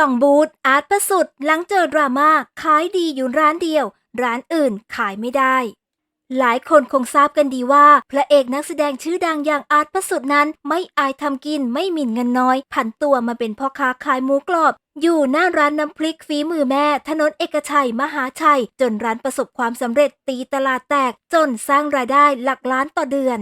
ส่องบูธอาร์ตประสุดหลังเจอดราม่าขายดีอยู่ร้านเดียว ร้านอื่นขายไม่ได้ หลายคนคงทราบกันดีว่า พระเอกนักแสดงชื่อดังอย่างอาร์ตประสุดนั้น ไม่อายทำกินไม่หมิ่นเงินน้อย ผันตัวมาเป็นพ่อค้าขายหมูกรอบ อยู่หน้าร้านน้ำพริกฝีมือแม่ ถนนเอกชัยมหาชัย จนร้านประสบความสำเร็จตีตลาดแตก จนสร้างรายได้หลักล้านต่อเดือน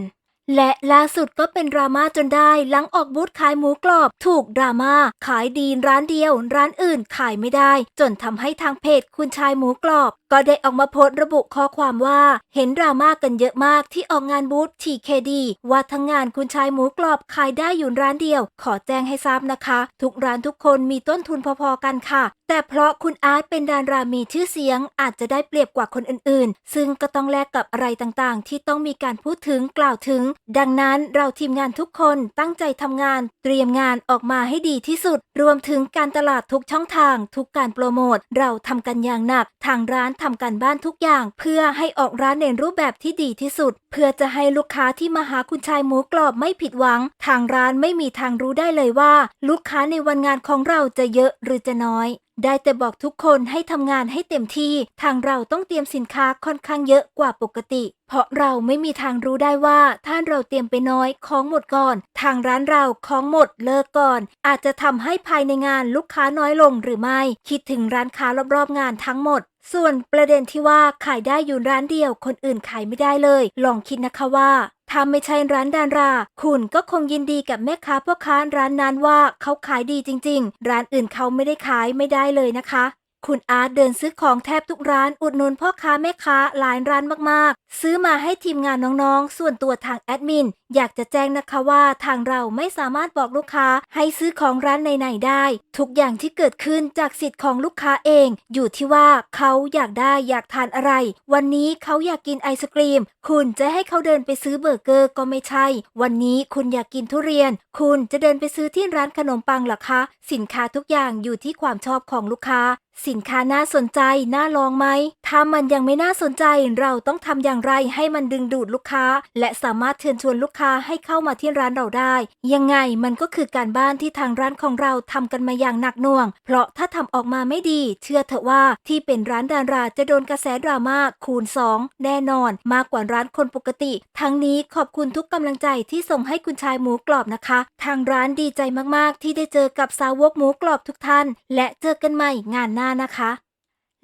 และล่าสุดก็เป็นดราม่าจนได้หลังออกบูธขายหมูกรอบ ถูกดราม่าขายดีร้านเดียว ร้านอื่นขายไม่ได้ จนทำให้ทางเพจคุณชายหมูกรอบ ก็ได้ออกมาโพสต์ระบุข้อความว่า เห็นดราม่ากันเยอะมากที่ออกงานบูธ TKD ว่าทั้งงานคุณชายหมูกรอบขายได้อยู่ร้านเดียว ขอแจ้งให้ทราบนะคะ ทุกร้านทุกคนมีต้นทุนพอๆกันค่ะ แต่เพราะคุณอาร์ตเป็นดารามีชื่อเสียงอาจจะได้เปรียบกว่าคนอื่นๆ ซึ่งก็ต้องแลกกับอะไรต่างๆ ที่ต้องมีการพูดถึงกล่าวถึง ดังนั้นเราทีมงานทุกคนตั้งใจทำงาน เตรียมงานออกมาให้ดีที่สุด รวมถึงการตลาดทุกช่องทาง ทุกการโปรโมทเราทำกันอย่างหนัก ทางร้านทำกันบ้านทุกอย่าง เพื่อให้ออกร้านในรูปแบบที่ดีที่สุด เพื่อจะให้ลูกค้าที่มาหาคุณชายหมูกรอบไม่ผิดหวัง ทางร้านไม่มีทางรู้ได้เลยว่า ลูกค้าในวันงานของเราจะเยอะหรือจะน้อย ได้แต่บอกทุกคนให้ทำงานให้เต็มที่ ทางเราต้องเตรียมสินค้าค่อนข้างเยอะกว่าปกติ เพราะเราไม่มีทางรู้ได้ว่าถ้านเราเตรียมไปน้อยของหมดก่อน ทางร้านเราของหมดเลิกก่อน อาจจะทำให้ภายในงานลูกค้าน้อยลงหรือไม่ คิดถึงร้านค้ารอบๆงานทั้งหมดส่วนประเด็นที่ว่าขายได้อยู่ร้านเดียวคนอื่นขายไม่ได้เลย ลองคิดนะคะว่า ถ้าไม่ใช่ร้านดารา คุณก็คงยินดีกับแม่ค้าพ่อค้าร้านนั้นว่าเขาขายดีจริง ๆ ร้านอื่นเขาไม่ได้ขายไม่ได้เลยนะคะ คุณอาร์ตเดินซื้อของแทบทุกร้านอุดหนุนพ่อค้าแม่ค้าหลายร้านมากๆ ซื้อมาให้ทีมงานน้องๆ ส่วนตัวทางแอดมิน อยากจะแจ้งนะคะว่าทางเราไม่สามารถบอกลูกค้าให้ซื้อของร้านไหนๆได้ ทุกอย่างที่เกิดขึ้นจากสิทธิ์ของลูกค้าเอง อยู่ที่ว่าเขาอยากได้อยากทานอะไร วันนี้เขาอยากกินไอศกรีม คุณจะให้เขาเดินไปซื้อเบอร์เกอร์ก็ไม่ใช่ วันนี้คุณอยากกินทุเรียน คุณจะเดินไปซื้อที่ร้านขนมปังหรอคะ สินค้าทุกอย่างอยู่ที่ความชอบของลูกค้า สินค้าน่าสนใจน่าลองไหม ถ้ามันยังไม่น่าสนใจเราต้องทำอย่างไรให้มันดึงดูดลูกค้า และสามารถเชิญชวนลูกค้าให้เข้ามาที่ร้านเราได้ ยังไงมันก็คือการบ้านที่ทางร้านของเราทำกันมาอย่างหนักหน่วง เพราะถ้าทำออกมาไม่ดี เชื่อเถอะว่าที่เป็นร้านดาราจะโดนกระแสดราม่าคูณ 2 แน่นอน มากกว่าร้านคนปกติ ทั้งนี้ขอบคุณทุกกำลังใจที่ส่งให้คุณชายหมูกรอบนะคะ ทางร้านดีใจมากๆ ที่ได้เจอกับสาวกหมูกรอบทุกท่าน และเจอกันใหม่งานหน้านะคะ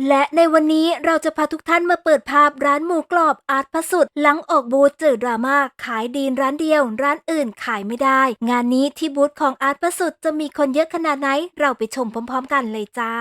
และในวันนี้เราจะพาทุกท่านมาเปิดภาพร้านหมูกรอบอาร์ตพสุดหลังออกบูธเจอดราม่าขายดีร้านเดียว ร้านอื่นขายไม่ได้ งานนี้ที่บูธของอาร์ตพสุดจะมีคนเยอะขนาดไหน เราไปชมพร้อม ๆ กันเลยจ้า